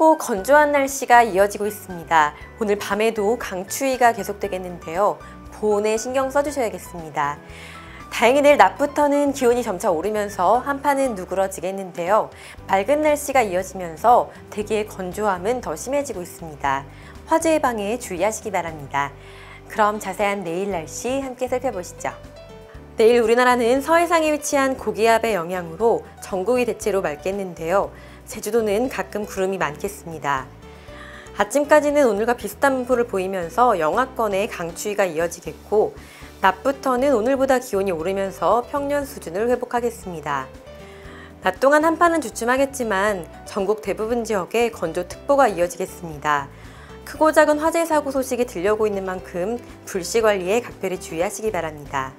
춥고 건조한 날씨가 이어지고 있습니다. 오늘 밤에도 강추위가 계속되겠는데요. 보온에 신경 써주셔야겠습니다. 다행히 내일 낮부터는 기온이 점차 오르면서 한파는 누그러지겠는데요. 맑은 날씨가 이어지면서 대기의 건조함은 더 심해지고 있습니다. 화재 예방에 주의하시기 바랍니다. 그럼 자세한 내일 날씨 함께 살펴보시죠. 내일 우리나라는 서해상에 위치한 고기압의 영향으로 전국이 대체로 맑겠는데요. 제주도는 가끔 구름이 많겠습니다. 아침까지는 오늘과 비슷한 분포를 보이면서 영하권의 강추위가 이어지겠고 낮부터는 오늘보다 기온이 오르면서 평년 수준을 회복하겠습니다. 낮 동안 한파는 주춤하겠지만 전국 대부분 지역에 건조특보가 이어지겠습니다. 크고 작은 화재 사고 소식이 들려오고 있는 만큼 불씨 관리에 각별히 주의하시기 바랍니다.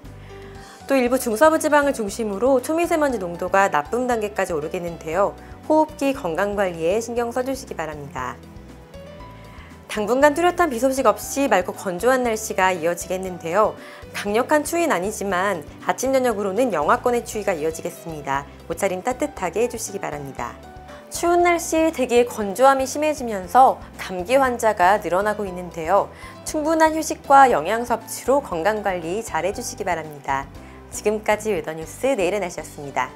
또 일부 중서부 지방을 중심으로 초미세먼지 농도가 나쁨 단계까지 오르겠는데요. 호흡기 건강관리에 신경 써주시기 바랍니다. 당분간 뚜렷한 비 소식 없이 맑고 건조한 날씨가 이어지겠는데요. 강력한 추위는 아니지만 아침 저녁으로는 영하권의 추위가 이어지겠습니다. 옷차림 따뜻하게 해주시기 바랍니다. 추운 날씨에 대기의 건조함이 심해지면서 감기 환자가 늘어나고 있는데요. 충분한 휴식과 영양 섭취로 건강관리 잘 해주시기 바랍니다. 지금까지 웨더뉴스 내일의 날씨였습니다.